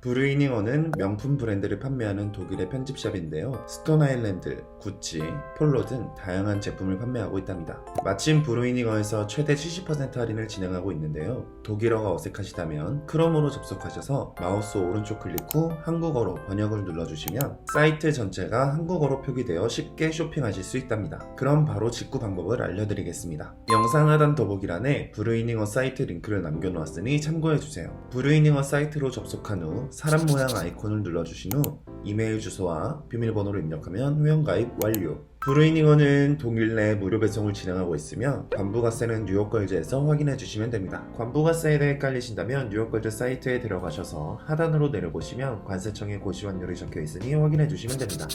브루이닝어는 명품 브랜드를 판매하는 독일의 편집샵인데요. 스톤 아일랜드, 구찌, 폴로 등 다양한 제품을 판매하고 있답니다. 마침 브루이닝어에서 최대 70% 할인을 진행하고 있는데요. 독일어가 어색하시다면 크롬으로 접속하셔서 마우스 오른쪽 클릭 후 한국어로 번역을 눌러주시면 사이트 전체가 한국어로 표기되어 쉽게 쇼핑하실 수 있답니다. 그럼 바로 직구 방법을 알려드리겠습니다. 영상 하단 더보기란에 브루이닝어 사이트 링크를 남겨놓았으니 참고해주세요. 브루이닝어 사이트로 접속한 후 사람 모양 아이콘을 눌러주신 후 이메일 주소와 비밀번호를 입력하면 회원가입 완료. 브루이닝어는 동일 내 무료 배송을 진행하고 있으며 관부가세는 뉴욕걸즈에서 확인해 주시면 됩니다. 관부가세에 대해 헷갈리신다면 뉴욕걸즈 사이트에 들어가셔서 하단으로 내려보시면 관세청의 고시환율이 적혀 있으니 확인해 주시면 됩니다.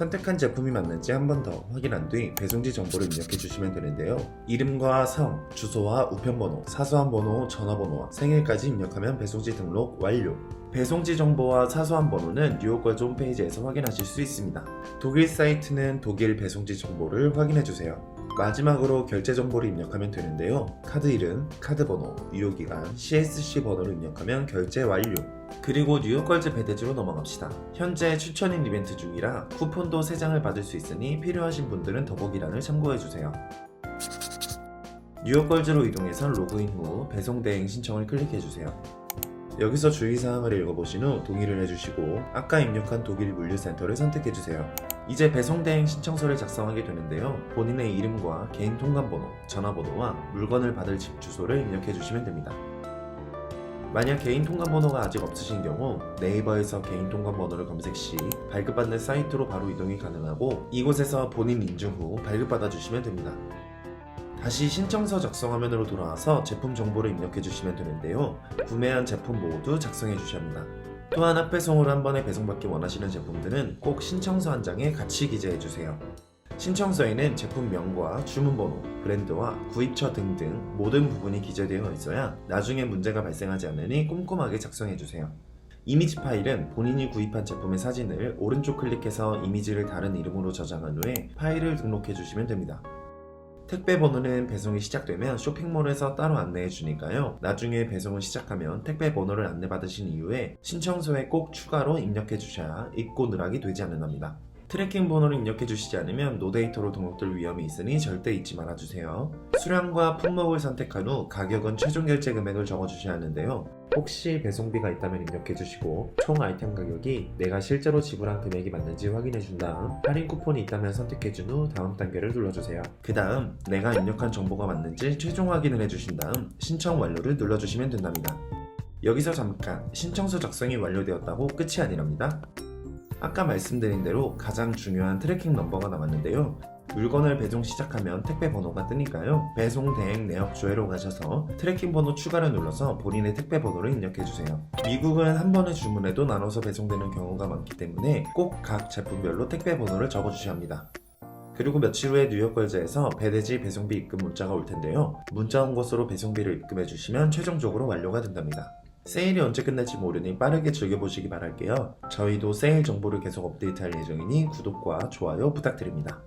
선택한 제품이 맞는지 한 번 더 확인한 뒤 배송지 정보를 입력해 주시면 되는데요. 이름과 성, 주소와 우편번호, 사소한 번호, 전화번호와 생일까지 입력하면 배송지 등록 완료. 배송지 정보와 사소한 번호는 뉴욕걸즈 홈페이지에서 확인하실 수 있습니다. 독일 사이트는 독일 배송지 정보를 확인해 주세요. 마지막으로 결제 정보를 입력하면 되는데요. 카드 이름, 카드 번호, 유효기간, CSC 번호를 입력하면 결제 완료. 그리고 뉴욕 걸즈 배대지로 넘어갑시다. 현재 추천인 이벤트 중이라 쿠폰도 3장을 받을 수 있으니 필요하신 분들은 더보기란을 참고해주세요. 뉴욕 걸즈로 이동해서 로그인 후 배송 대행 신청을 클릭해주세요. 여기서 주의사항을 읽어보신 후 동의를 해주시고 아까 입력한 독일 물류센터를 선택해주세요. 이제 배송 대행 신청서를 작성하게 되는데요. 본인의 이름과 개인 통관번호, 전화번호와 물건을 받을 집 주소를 입력해주시면 됩니다. 만약 개인 통관번호가 아직 없으신 경우 네이버에서 개인 통관번호를 검색 시 발급받는 사이트로 바로 이동이 가능하고 이곳에서 본인 인증 후 발급받아 주시면 됩니다. 다시 신청서 작성 화면으로 돌아와서 제품 정보를 입력해 주시면 되는데요. 구매한 제품 모두 작성해 주셔야 합니다. 또한 합배송으로 한 번에 배송받기 원하시는 제품들은 꼭 신청서 한 장에 같이 기재해 주세요. 신청서에는 제품명과 주문번호, 브랜드와 구입처 등등 모든 부분이 기재되어 있어야 나중에 문제가 발생하지 않으니 꼼꼼하게 작성해 주세요. 이미지 파일은 본인이 구입한 제품의 사진을 오른쪽 클릭해서 이미지를 다른 이름으로 저장한 후에 파일을 등록해 주시면 됩니다. 택배 번호는 배송이 시작되면 쇼핑몰에서 따로 안내해 주니까요. 나중에 배송을 시작하면 택배 번호를 안내받으신 이후에 신청서에 꼭 추가로 입력해 주셔야 잊고 누락이 되지 않는답니다. 트래킹 번호를 입력해 주시지 않으면 노데이터로 등록될 위험이 있으니 절대 잊지 말아 주세요. 수량과 품목을 선택한 후 가격은 최종 결제 금액을 적어 주셔야 하는데요. 혹시 배송비가 있다면 입력해 주시고 총 아이템 가격이 내가 실제로 지불한 금액이 맞는지 확인해 준 다음 할인 쿠폰이 있다면 선택해 준 후 다음 단계를 눌러주세요. 그 다음 내가 입력한 정보가 맞는지 최종 확인을 해주신 다음 신청 완료를 눌러주시면 된답니다. 여기서 잠깐 신청서 작성이 완료되었다고 끝이 아니랍니다. 아까 말씀드린 대로 가장 중요한 트래킹 넘버가 남았는데요. 물건을 배송 시작하면 택배 번호가 뜨니까요. 배송 대행 내역 조회로 가셔서 트래킹 번호 추가를 눌러서 본인의 택배 번호를 입력해 주세요. 미국은 한 번에 주문해도 나눠서 배송되는 경우가 많기 때문에 꼭 각 제품별로 택배 번호를 적어 주셔야 합니다. 그리고 며칠 후에 뉴욕걸즈에서 배대지 배송비 입금 문자가 올 텐데요. 문자 온 것으로 배송비를 입금해 주시면 최종적으로 완료가 된답니다. 세일이 언제 끝날지 모르니 빠르게 즐겨보시기 바랄게요. 저희도 세일 정보를 계속 업데이트할 예정이니 구독과 좋아요 부탁드립니다.